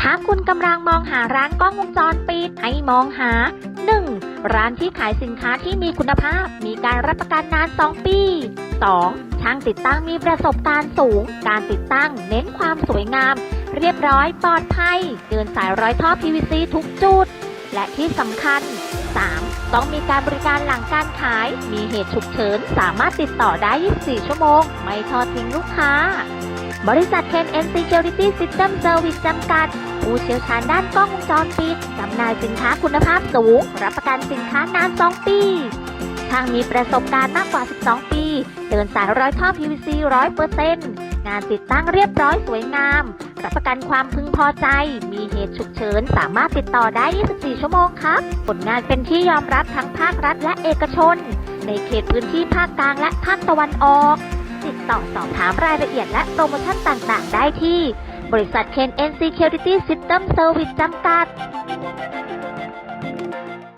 ถ้าคุณกำลังมองหาร้านกล้องวงจรปิดให้มองหา 1. ร้านที่ขายสินค้าที่มีคุณภาพ มีการรับประกันนาน 2 ปี 2. ช่างติดตั้งมีประสบการณ์สูง การติดตั้งเน้นความสวยงาม เรียบร้อยปลอดภัย เดินสายร้อยท่อ PVC ทุกจุด และที่สำคัญ 3. ต้องมีการบริการหลังการขาย มีเหตุฉุกเฉิน สามารถติดต่อได้ 24 ชั่วโมง ไม่ทอดทิ้งลูกค้า บริษัท Ken N Security System Service จำกัด ผู้เชี่ยวชาญด้านกล้องวงจรปิดจำหน่ายสินค้าคุณภาพสูง รับประกันสินค้านาน 2 ปีช่างมีประสบการณ์มากกว่า 12 ปี เดินสายร้อยท่อ PVC 100%งานติดตั้งเรียบร้อยสวยงาม รับประกันความพึงพอใจ มีเหตุฉุกเฉิน สามารถติดต่อได้ 24 ชั่วโมงครับ ผลงานเป็นที่ยอมรับทั้งภาครัฐและเอกชน ในเขตพื้นที่ภาคกลางและภาคตะวันออก ติดต่อสอบถามรายละเอียดและโปรโมชั่นต่างๆ ได้ที่ บริษัท Ken N Security System Service จำกัด